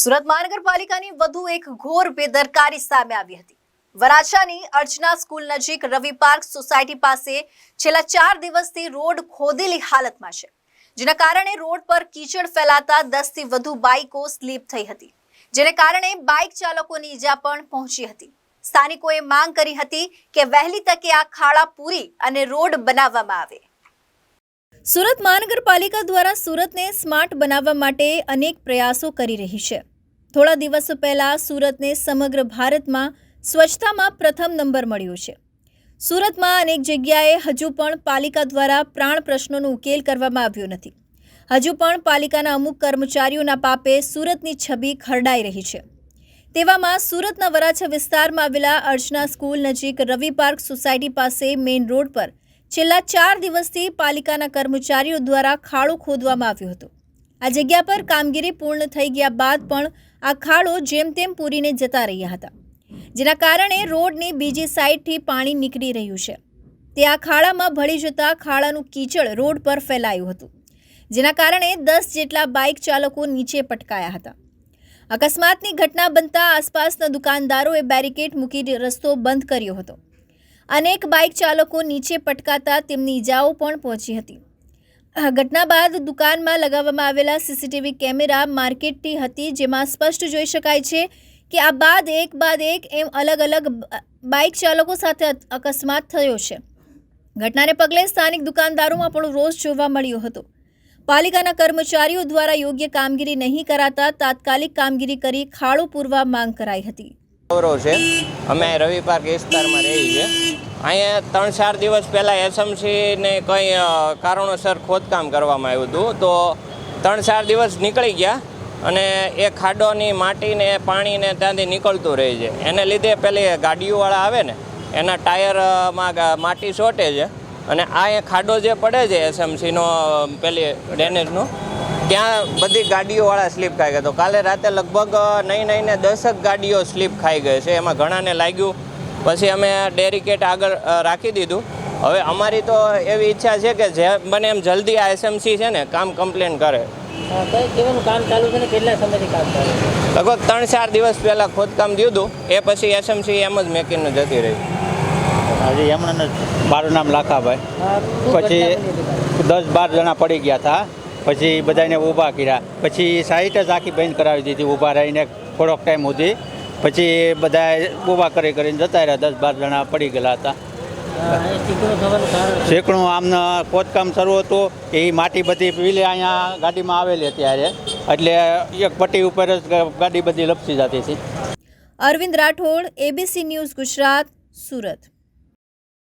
સુરત મહાનગરપાલિકાની વધુ એક ઘોર બેદરકારી સામે આવી હતી. વરાછાની અર્ચના સ્કૂલ નજીક રવિ પાર્ક સોસાયટી પાસે છેલ્લા ચાર દિવસથી રોડ ખોદેલી હાલતમાં છે, જેના કારણે રોડ પર કીચડ ફેલાતા દસથી વધુ બાઇકો સ્લીપ થઈ હતી, જેને કારણે બાઇક ચાલકોની ઈજા પણ પહોંચી હતી. સ્થાનિકોએ માંગ કરી હતી કે વહેલી તકે આ ખાડા પૂરી અને રોડ બનાવવામાં આવે. સુરત મહાનગરપાલિકા દ્વારા સુરતને સ્માર્ટ બનાવવા માટે અનેક પ્રયાસો કરી રહી છે. થોડા દિવસો પહેલાં સુરતને સમગ્ર ભારતમાં સ્વચ્છતામાં પ્રથમ નંબર મળ્યો છે. સુરતમાં અનેક જગ્યાએ હજુ પણ પાલિકા દ્વારા પ્રાણ પ્રશ્નોનો ઉકેલ કરવામાં આવ્યો નથી. હજુ પણ પાલિકાના અમુક કર્મચારીઓના પાપે સુરતની છબી ખરડાઈ રહી છે. તેવામાં સુરતના વરાછા વિસ્તારમાં આવેલા અર્ચના સ્કૂલ નજીક રવિ પાર્ક સોસાયટી પાસે મેઇન રોડ પર છેલ્લા ચાર દિવસથી પાલિકાના કર્મચારીઓ દ્વારા ખાડો ખોદવામાં આવ્યો હતો. આ જગ્યા પર કામગીરી પૂર્ણ થઈ ગયા બાદ પણ આ ખાડો જેમ તેમ પૂરીને જતા રહ્યા હતા, જેના કારણે રોડની બીજી સાઈડથી પાણી નીકળી રહ્યું છે. તે આ ખાડામાં ભળી જતા ખાડાનું કીચડ રોડ પર ફેલાયું હતું, જેના કારણે દસ જેટલા બાઇક ચાલકો નીચે પટકાયા હતા. અકસ્માતની ઘટના બનતા આસપાસના દુકાનદારોએ બેરિકેડ મૂકી રસ્તો બંધ કર્યો હતો. અનેક બાઇક ચાલકો નીચે પટકાતા તેમની ઈજાઓ પણ પહોંચી હતી. ઘટના બાદ દુકાનમાં લગાવવામાં આવેલા સીસીટીવી કેમેરા માર્કેટની હતી, જેમાં સ્પષ્ટ જોઈ શકાય છે કે આ બાદ એક બાદ એક એમ અલગ અલગ બાઇક ચાલકો સાથે અકસ્માત થયો છે. ઘટનાને પગલે સ્થાનિક દુકાનદારોમાં પણ રોષ જોવા મળ્યો હતો. પાલિકાના કર્મચારીઓ દ્વારા યોગ્ય કામગીરી નહીં કરાતા તાત્કાલિક કામગીરી કરી ખાડો પૂરવા માંગ કરાઈ હતી. ગૌરવ છે. અમે રવિ પાર્ક વિસ્તારમાં રહીએ છીએ. અહીંયા ત્રણ ચાર દિવસ પહેલાં એસએમસીને કંઈ કારણોસર ખોદકામ કરવામાં આવ્યું હતું. તો ત્રણ ચાર દિવસ નીકળી ગયા અને એ ખાડોની માટીને, પાણીને ત્યાંથી નીકળતું રહે છે. એને લીધે પેલી ગાડીઓવાળા આવે ને, એના ટાયરમાં માટી ચોટે છે. અને આ એ ખાડો જે પડે છે એસએમસીનો પેલી ડેનેજનો ત્યાં બધી ગાડીઓવાળા સ્લીપ ખાઈ ગયા. તો કાલે રાતે લગભગ નહીં નહીં ને દસક ગાડીઓ સ્લીપ ખાઈ ગઈ છે. એમાં ઘણાને લાગ્યું. પછી અમે ડેરીકેટ આગળ રાખી દીધું. હવે અમારી તો એવી ઈચ્છા છે કે જે બને એમ જલ્દી આ એસએમસી છે ને કામ કમ્પ્લેન કરે. હા, કામ ચાલુ છે ને કેટલા સમયથી કામ ચાલુ લગભગ ત્રણ ચાર દિવસ પહેલાં ખોદકામ થયું હતું. એ પછી એસએમસી એમ જ મેકિંગનું જતી રહી. હજી એમણે જ મારું નામ લાખાભાઈ. પછી? દસ બાર જણા પડી ગયા હતા. પછી બધાને ઊભા કર્યા. પછી સાઈટ જ આખી બંધ કરાવી દીધી, ઊભા રહીને થોડોક ટાઈમ સુધી. પછી બધા ઊભા કરી કરીને જતા રહ્યા. દસ બાર જણા પડી ગયેલા હતા. શેકણું આમને ખોદકામ શરૂ હતું. એ માટી બધી પીલે અહીંયા ગાડીમાં આવેલી અત્યારે. એટલે એક પટ્ટી ઉપર જ ગાડી બધી લપસી જતી હતી. Arvind Rathod ABC news Gujarat, Surat.